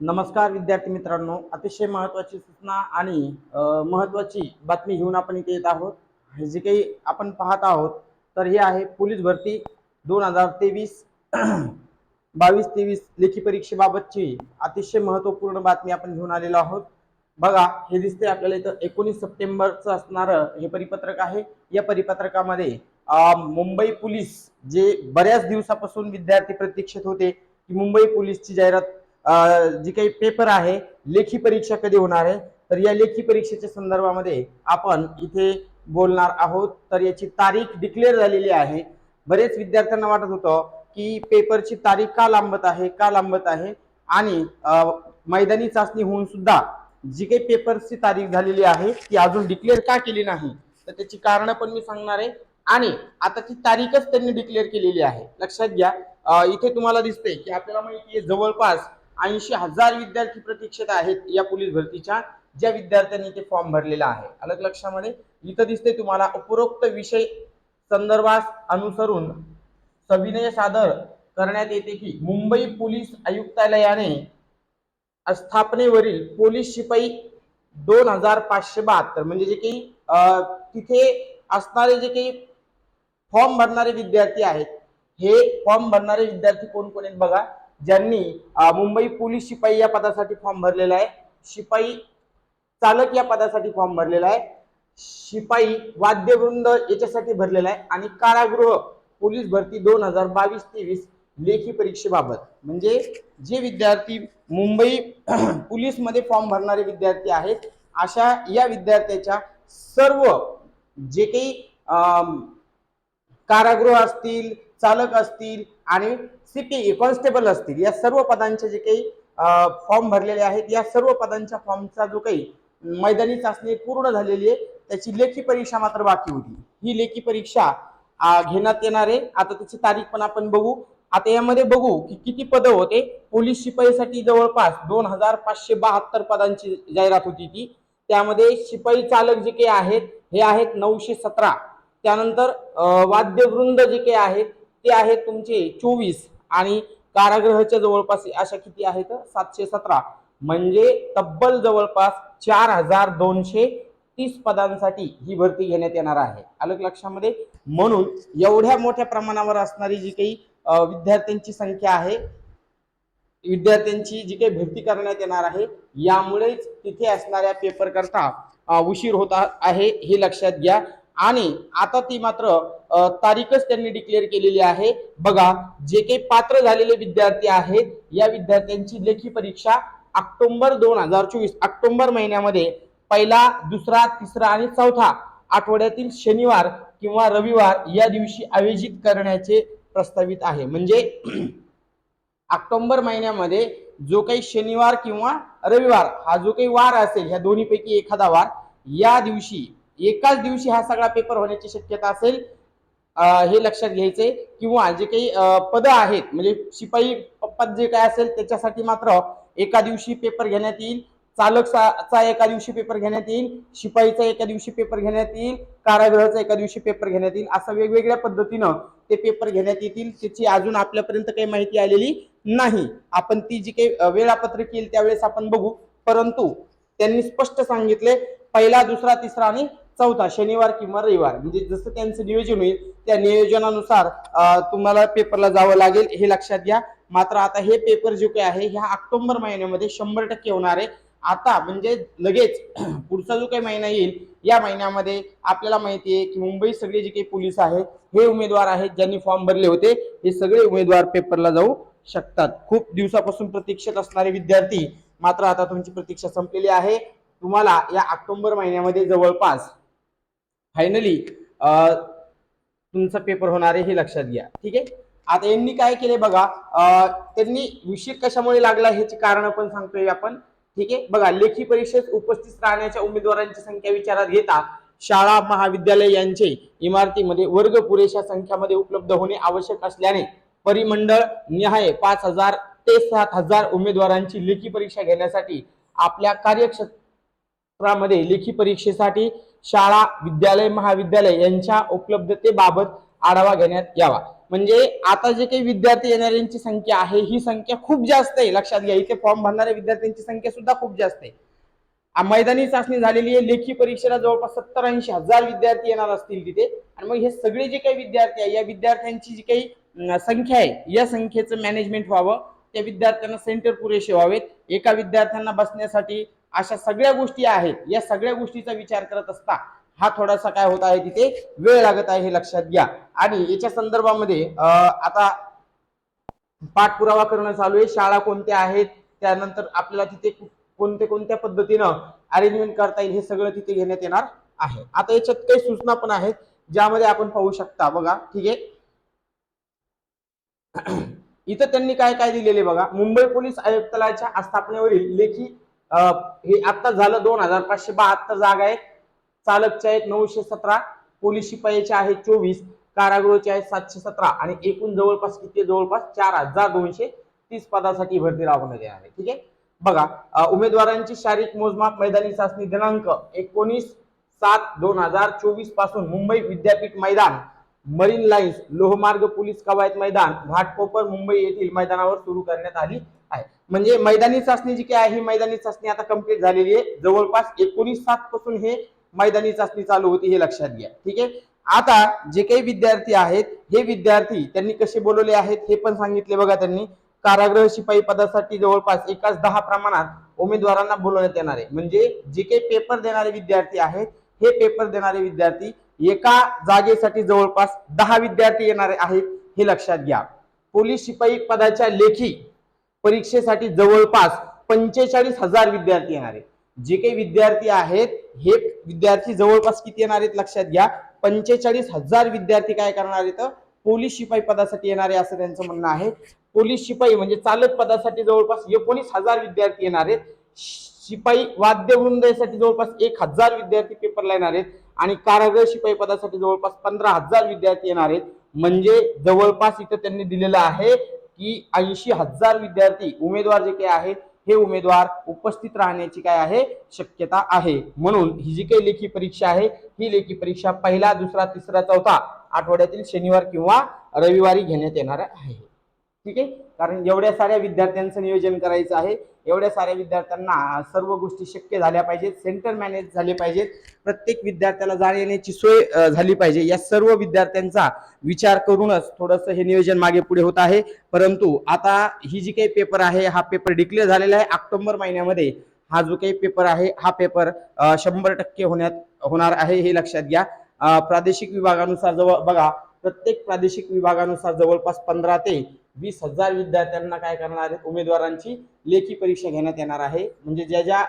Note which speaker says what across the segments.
Speaker 1: नमस्कार विद्यार्थी मित्रांनो अतिशय महत्त्वाची सूचना आणि महत्त्वाची बातमी घेऊन आपण इथे येत आहोत. हे जे काही आपण पाहत आहोत तर हे आहे पोलीस भरती दोन हजार तेवीस बावीस तेवीस लेखी परीक्षेबाबतची अतिशय महत्त्वपूर्ण बातमी आपण घेऊन आलेलो आहोत. बघा हे दिसते आपल्याला इथं एकोणीस सप्टेंबरचं असणारं हे परिपत्रक आहे. या परिपत्रकामध्ये मुंबई पोलीस जे बऱ्याच दिवसापासून विद्यार्थी प्रतीक्षित होते की मुंबई पोलीसची जाहिरात जी काही पेपर आहे लेखी परीक्षा कधी होणार आहे? तर या लेखी परीक्षेच्या संदर्भामध्ये आपण इथे बोलणार आहोत. तर याची तारीख डिक्लेअर झालेली आहे. बरेच विद्यार्थ्यांना वाटत होतं की पेपरची तारीख का लांबत आहे का लांबत आहे? आणि मैदानी चाचणी होऊन सुद्धा जी काही पेपरची तारीख झालेली आहे ती अजून डिक्लेअर का केली नाही? तर त्याची कारणं पण मी सांगणार आहे. आणि आता ती तारीखच त्यांनी डिक्लेअर केलेली आहे. लक्षात घ्या. इथे तुम्हाला दिसते की आपल्याला माहिती आहे जवळपास ऐंशी हजार विद्यार्थी प्रतीक्षेत आहेत या पोलीस भरतीच्या ज्या विद्यार्थ्यांनी ते फॉर्म भरलेला आहे. अलग लक्षामध्ये इथं दिसते तुम्हाला उपरोक्त विषय संदर्भास अनुसरून सविनय सादर करण्यात येते की मुंबई पोलीस आयुक्तालयाने स्थापनेवरील पोलीस शिपाई दोन हजार पाचशे बहात्तर म्हणजे जे काही अं, तिथे असणारे जे काही फॉर्म भरणारे विद्यार्थी आहेत हे फॉर्म भरणारे विद्यार्थी कोण कोण आहेत बघा. ज्यांनी मुंबई पोलीस शिपाई या पदासाठी फॉर्म भरलेला आहे. शिपाई चालक या पदासाठी फॉर्म भरलेला आहे. शिपाई वाद्यवृंद याच्यासाठी भरलेला आहे. आणि कारागृह पोलीस भरती दोन हजार बावीस तेवीस लेखी परीक्षेबाबत. म्हणजे जे विद्यार्थी मुंबई पोलीसमध्ये फॉर्म भरणारे विद्यार्थी आहेत अशा या विद्यार्थ्याच्या सर्व जे काही कारागृह असतील चालक असतील आणि सिटी कॉन्स्टेबल असतील या सर्व पदांचे जे काही फॉर्म भरलेले आहेत या सर्व पदांच्या फॉर्मचा जो काही मैदानी चाचणी पूर्ण झालेली आहे त्याची लेखी परीक्षा मात्र बाकी होती. ही लेखी परीक्षा घेण्यात येणार आहे. आता त्याची तारीख पण आपण बघू. आता यामध्ये बघू की किती पदं होते. पोलीस शिपाईसाठी जवळपास दोन हजार पाचशे बहात्तर पदांची जाहिरात होती ती. त्यामध्ये शिपाई चालक जे काही आहेत हे आहेत नऊशे सतरा. त्यानंतर वाद्यवृंद जे काही आहेत ते आहेत तुमचे? चोवीस. आणि कारागृहाच्या जवळपास अशा किती आहेत? सातशे सतरा. म्हणजे तब्बल जवळपास चार हजार दोनशे तीस पदांसाठी ही भरती घेण्यात येणार आहे. अलग लक्षामध्ये? म्हणून एवढ्या मोठ्या प्रमाणावर असणारी जी काही विद्यार्थ्यांची संख्या आहे विद्यार्थ्यांची जी काही भरती करण्यात येणार आहे यामुळेच तिथे असणाऱ्या पेपर करता उशीर होत आहे हे लक्षात घ्या. आणि आता ती मात्र तारीखच त्यांनी डिक्लेअर केलेली आहे. बघा जे काही पात्र झालेले विद्यार्थी आहेत या विद्यार्थ्यांची लेखी परीक्षा ऑक्टोबर दोन हजार चोवीस ऑक्टोबर महिन्यामध्ये पहिला दुसरा तिसरा आणि चौथा आठवड्यातील शनिवार किंवा रविवार या दिवशी आयोजित करण्याचे प्रस्तावित आहे. म्हणजे ऑक्टोबर महिन्यामध्ये जो काही शनिवार किंवा रविवार हा जो काही वार असेल ह्या दोन्हीपैकी एखादा वार या दिवशी एकाच दिवशी हा सगळा पेपर होण्याची शक्यता असेल हे लक्षात घ्यायचे किंवा जे काही पद आहेत म्हणजे शिपाई पद जे काय असेल त्याच्यासाठी मात्र एका दिवशी पेपर घेण्यात येईल चालक चा एका दिवशी पेपर घेण्यात येईल शिपाईचा एका दिवशी पेपर घेण्यात येईल कारागृहाचा एका दिवशी पेपर घेण्यात येईल असं वेगवेगळ्या पद्धतीनं ते पेपर घेण्यात येतील. त्याची अजून आपल्यापर्यंत काही माहिती आलेली नाही. आपण ती जी काही वेळापत्रक येईल त्यावेळेस आपण बघू. परंतु त्यांनी स्पष्ट सांगितले पहिला दुसरा तिसरा आणि चौथा शनिवार किंवा रविवार. म्हणजे जसं त्यांचं नियोजन होईल त्या नियोजनानुसार तुम्हाला पेपरला जावं लागेल. हे लक्षात घ्या. मात्र आता हे पेपर जो काही आहे ह्या ऑक्टोबर महिन्यामध्ये शंभर टक्के होणार आहे. आता म्हणजे लगेच पुढचा जो काही महिना येईल या महिन्यामध्ये आपल्याला माहिती आहे की मुंबई सगळे जे काही पोलीस आहेत हे उमेदवार आहेत ज्यांनी फॉर्म भरले होते हे सगळे उमेदवार पेपरला जाऊ शकतात. खूप दिवसापासून प्रतीक्षेत असणारे विद्यार्थी मात्र आता तुमची प्रतीक्षा संपलेली आहे. तुम्हाला या ऑक्टोबर महिन्यामध्ये जवळपास फायनली तुमचा पेपर होणार आहे हे लक्षात घ्या. ठीक आहे? आता यांनी काय केले बघा त्यांनी विषय कशामुळे लागला ह्याची कारण पण सांगतोय आपण. ठीक आहे? बघा लेखी परीक्षेत उपस्थित राहण्याच्या उमेदवारांची संख्या विचारात घेता शाळा महाविद्यालय यांचे इमारतीमध्ये वर्ग पुरेशा संख्यामध्ये उपलब्ध होणे आवश्यक असल्याने परिमंडळ निहाय पाच हजार ते सात हजार उमेदवारांची लेखी परीक्षा घेण्यासाठी आपल्या कार्यक्षेत्रामध्ये लेखी परीक्षेसाठी शाळा विद्यालय महाविद्यालय यांच्या उपलब्धतेबाबत आढावा घेण्यात यावा. म्हणजे आता जे काही विद्यार्थी येणाऱ्यांची संख्या आहे ही संख्या खूप जास्त आहे. लक्षात घ्या इथे फॉर्म भरणाऱ्या विद्यार्थ्यांची संख्या सुद्धा खूप जास्त आहे. मैदानी चाचणी झालेली आहे. लेखी परीक्षेला जवळपास सत्तर ऐंशी हजार विद्यार्थी येणार असतील तिथे. आणि मग हे सगळे जे काही विद्यार्थी आहे या विद्यार्थ्यांची जी काही संख्या आहे या संख्येचं मॅनेजमेंट व्हावं. त्या विद्यार्थ्यांना सेंटर पुरेसे व्हावेत. एका विद्यार्थ्यांना बसण्यासाठी अशा सगळ्या गोष्टी आहेत. या सगळ्या गोष्टीचा विचार करत असता हा थोडासा काय होत आहे तिथे? वेळ लागत आहे हे लक्षात घ्या. आणि याच्या संदर्भामध्ये अं, आता पाठपुरावा करणं चालू आहे. शाळा कोणत्या आहेत? त्यानंतर आपल्याला तिथे कोणत्या कोणत्या पद्धतीनं अरेंजमेंट करता येईल हे सगळं तिथे घेण्यात येणार आहे. आता याच्यात काही सूचना पण आहेत ज्यामध्ये आपण पाहू शकता. बघा ठीक आहे? इथं त्यांनी काय काय दिलेले बघा. मुंबई पोलीस आयुक्तालयाच्या आस्थापनेवरील लेखी हे आता झालं दोन हजार पाचशे बहात्तर जागा आहेत. चालकच्या आहेत नऊशे सतरा पोलीस शिपायाच्या आहेत चोवीस कारागृहाचे आहेत सातशे सतरा आणि एकूण जवळपास किती? जवळपास चार हजार दोनशे तीस पदासाठी भरती राबवण्यात येणार आहे. ठीक आहे? बघा उमेदवारांची शारीरिक मोजमाप मैदानी चाचणी दिनांक एकोणीस सात दोन हजार चोवीसपासून मुंबई विद्यापीठ मैदान मरीन लाईन्स लोहमार्ग पोलीस कवायत मैदान घाटकोपर मुंबई येथील मैदानावर सुरू करण्यात आली आहे. म्हणजे मैदानी चाचणी जी काय आहे ही मैदानी चाचणी आता कंप्लीट झालेली आहे. जवळपास एकोणीस सात पासून हे मैदानी चाचणी चालू होती हे लक्षात घ्या. ठीक आहे? आता जे काही विद्यार्थी आहेत हे विद्यार्थी त्यांनी कसे बोलवले आहेत हे पण सांगितले बघा त्यांनी. कारागृह शिपाई पदासाठी जवळपास एकाच दहा प्रमाणात उमेदवारांना बोलवण्यात येणार आहे. म्हणजे जे काही पेपर देणारे विद्यार्थी आहेत हे पेपर देणारे विद्यार्थी एका जागेसाठी जवळपास दहा विद्यार्थी येणारे आहेत हे लक्षात घ्या. पोलीस शिपाई पदाच्या लेखी परीक्षेसाठी जवळपास पंचेचाळीस हजार विद्यार्थी येणार. आहेत जे काही विद्यार्थी आहेत हे विद्यार्थी जवळपास किती येणार आहेत लक्षात घ्या. पंचेचाळीस हजार विद्यार्थी काय करणार आहेत? पोलीस शिपाई पदासाठी येणारे असं त्यांचं म्हणणं आहे. पोलीस शिपाई म्हणजे चालक पदासाठी जवळपास एकोणीस हजार विद्यार्थी येणार आहेत. शिपाई वाद्यवृंदासाठी जवळपास एक हजार विद्यार्थी पेपरला येणार आहेत आणि कारागृह शिपाई पदासाठी जवळपास पंधरा हजार विद्यार्थी येणार आहेत. म्हणजे जवळपास इथं त्यांनी दिलेलं आहे की ऐंशी हजार विद्यार्थी उमेदवार जे काही आहेत हे उमेदवार उपस्थित राहण्याची काय आहे? शक्यता आहे. म्हणून ही जी काही लेखी परीक्षा आहे ही लेखी परीक्षा पहिला दुसरा तिसरा चौथा आठवड्यातील शनिवार किंवा रविवारी घेण्यात येणार आहे. ठीक आहे? कारण एवढ्या साऱ्या विद्यार्थ्यांचं नियोजन करायचं आहे. एवढ्या साऱ्या विद्यार्थ्यांना सर्व गोष्टी शक्य झाल्या पाहिजेत. सेंटर मॅनेज झाले पाहिजेत. प्रत्येक विद्यार्थ्याला जाण्या येण्याची सोय झाली पाहिजे. या सर्व विद्यार्थ्यांचा विचार करूनच थोडंसं हे नियोजन मागे पुढे होत आहे. परंतु आता ही जी काही पेपर आहे हा पेपर डिक्लेअर झालेला आहे. ऑक्टोबर महिन्यामध्ये हा जो काही पेपर आहे हा पेपर शंभर टक्के होण्यात होणार आहे हे लक्षात घ्या. प्रादेशिक विभागानुसार जवळ बघा प्रत्येक प्रादेशिक विभागानुसार जवळपास पंधरा ते वीस हजार विद्यार्थ्यांना काय करणार आहेत? उमेदवारांची लेखी परीक्षा घेण्यात येणार आहे. म्हणजे ज्या ज्या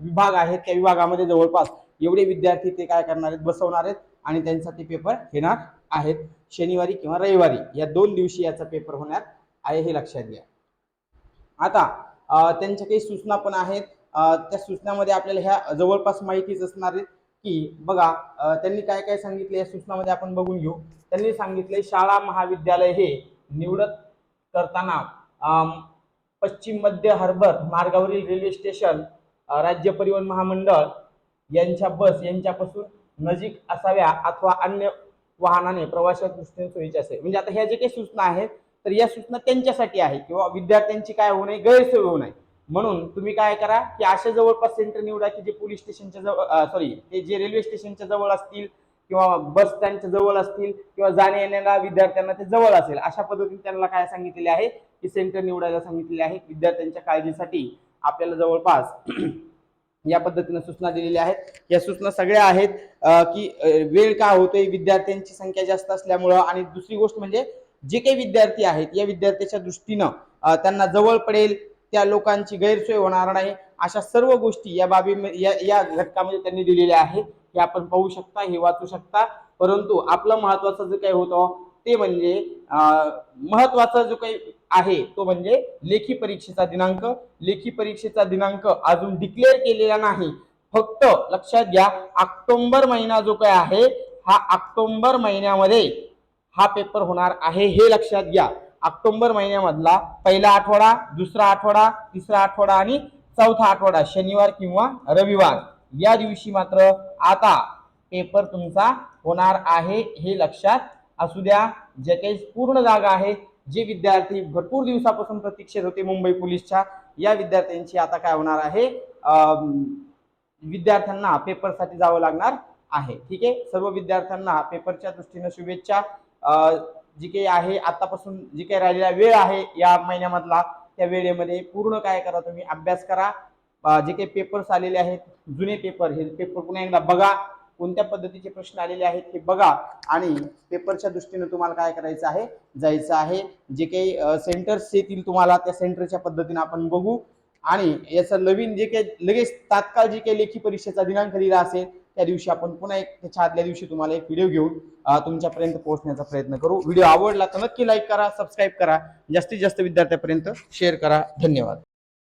Speaker 1: विभाग आहेत त्या विभागामध्ये जवळपास एवढे विद्यार्थी ते काय करणार आहेत? बसवणार आहेत आणि त्यांचा ते पेपर घेणार आहेत. शनिवारी किंवा रविवारी या दोन दिवशी याचा पेपर होणार आहे हे लक्षात घ्या. आता त्यांच्या काही सूचना पण आहेत. त्या सूचनामध्ये आपल्याला ह्या जवळपास माहितीच असणार आहेत की बघा त्यांनी काय काय सांगितले या सूचनामध्ये आपण बघून घेऊ. त्यांनी सांगितले शाळा महाविद्यालय हे निवडत करताना पश्चिम मध्य हार्बर मार्गावरील रेल्वे स्टेशन राज्य परिवहन महामंडळ यांच्या बस यांच्यापासून नजीक असाव्या अथवा अन्य वाहनाने प्रवाशा दृष्टीने सोयीचे असेल. म्हणजे आता ह्या जे काही सूचना आहेत तर या सूचना त्यांच्यासाठी आहे किंवा विद्यार्थ्यांची काय होऊ नये गैरसोय होऊ नये. म्हणून तुम्ही काय करा की अशा जवळपास सेंटर निवडा की जे पोलीस स्टेशनच्या जवळ सॉरी ते जे रेल्वे स्टेशनच्या जवळ असतील किंवा बस त्यांच्या जवळ असतील किंवा जाण्या येण्याला विद्यार्थ्यांना ते जवळ असेल अशा पद्धतीने त्यांना काय सांगितलेले आहे? की सेंटर निवडायला सांगितलेले आहे. विद्यार्थ्यांच्या काळजीसाठी आपल्याला जवळपास या पद्धतीने सूचना दिलेल्या आहेत. या सूचना सगळ्या आहेत की वेळ का होतोय? विद्यार्थ्यांची संख्या जास्त असल्यामुळं आणि दुसरी गोष्ट म्हणजे जे काही विद्यार्थी आहेत या विद्यार्थ्याच्या दृष्टीनं त्यांना जवळ पडेल त्या लोकांची गैरसोय होणार नाही अशा सर्व गोष्टी या बाबी या या घटकामध्ये त्यांनी दिलेल्या आहेत. हे आपण पाहू शकता हे वाचू शकता. परंतु आपलं महत्वाचं जे काही होतं ते म्हणजे महत्त्वाचा जो काही आहे तो म्हणजे लेखी परीक्षेचा दिनांक. लेखी परीक्षेचा दिनांक अजून डिक्लेअर केलेला नाही. फक्त लक्षात घ्या ऑक्टोंबर महिना जो काय आहे हा ऑक्टोंबर महिन्यामध्ये हा पेपर होणार आहे हे लक्षात घ्या. ऑक्टोंबर महिन्यामधला पहिला आठवडा दुसरा आठवडा तिसरा आठवडा आणि चौथा आठवडा शनिवार किंवा रविवार. या दिवशी मात्र आता पेपर तुमचा होणार आहे हे लक्षात. असू द्या जे काही पूर्ण जागा आहे जे विद्यार्थी भरपूर दिवसापासून प्रतीक्षेत होते मुंबई पोलीसच्या या विद्यार्थ्यांची आता काय होणार आहे? विद्यार्थ्यांना पेपरसाठी जावं लागणार आहे. ठीक आहे? सर्व विद्यार्थ्यांना पेपरच्या दृष्टीनं शुभेच्छा. जी काही आहे आतापासून जी काही राहिलेला वेळ आहे या महिन्यामधला त्या वेळेमध्ये पूर्ण काय करा तुम्ही? अभ्यास करा. जे काही पेपर्स आलेले आहेत जुने पेपर हे पेपर पुन्हा एकदा बघा. कोणत्या पद्धतीचे प्रश्न आलेले आहेत हे बघा. आणि पेपरच्या दृष्टीने तुम्हाला काय करायचं आहे? जायचं आहे जे काही सेंटर्स येतील तुम्हाला त्या सेंटरच्या पद्धतीने आपण बघू. आणि याचं नवीन जे काही लगेच तात्काळ जे काही लेखी परीक्षेचा दिनांक दिला असेल त्या दिवशी आपण पुन्हा एक त्याच्या आदल्या दिवशी तुम्हाला एक व्हिडिओ घेऊन तुमच्यापर्यंत पोहोचण्याचा प्रयत्न करू. व्हिडिओ आवडला तर नक्की लाईक करा सबस्क्राईब करा. जास्तीत जास्त विद्यार्थ्यापर्यंत शेअर करा. धन्यवाद.